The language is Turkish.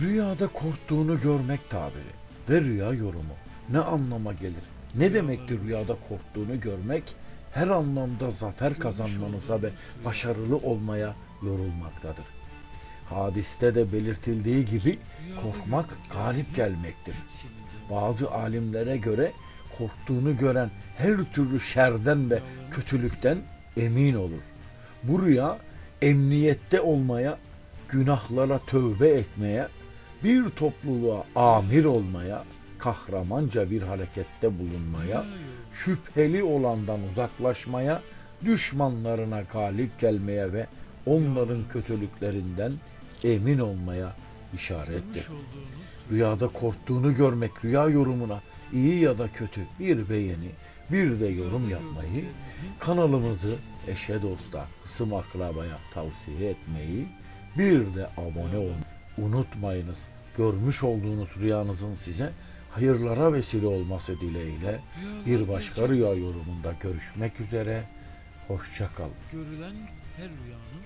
Rüyada korktuğunu görmek tabiri ve rüya yorumu ne anlama gelir? Ne demektir rüyada korktuğunu görmek? Her anlamda zafer kazanmanıza ve başarılı olmaya yorulmaktadır. Hadiste de belirtildiği gibi korkmak galip gelmektir. Bazı alimlere göre korktuğunu gören her türlü şerden ve kötülükten emin olur. Bu rüya emniyette olmaya, günahlara tövbe etmeye, bir topluluğa amir olmaya, kahramanca bir harekette bulunmaya, şüpheli olandan uzaklaşmaya, düşmanlarına galip gelmeye ve onların kötülüklerinden emin olmaya işarettir. Rüyada korktuğunu görmek rüya yorumuna iyi ya da kötü bir beğeni, bir de yorum yapmayı, kanalımızı eşe dosta, kısım akrabaya tavsiye etmeyi, bir de abone olmayı unutmayınız. Görmüş olduğunuz rüyanızın size hayırlara vesile olması dileğiyle bir başka rüya yorumunda görüşmek üzere. Hoşça kalın. Görülen her rüyanın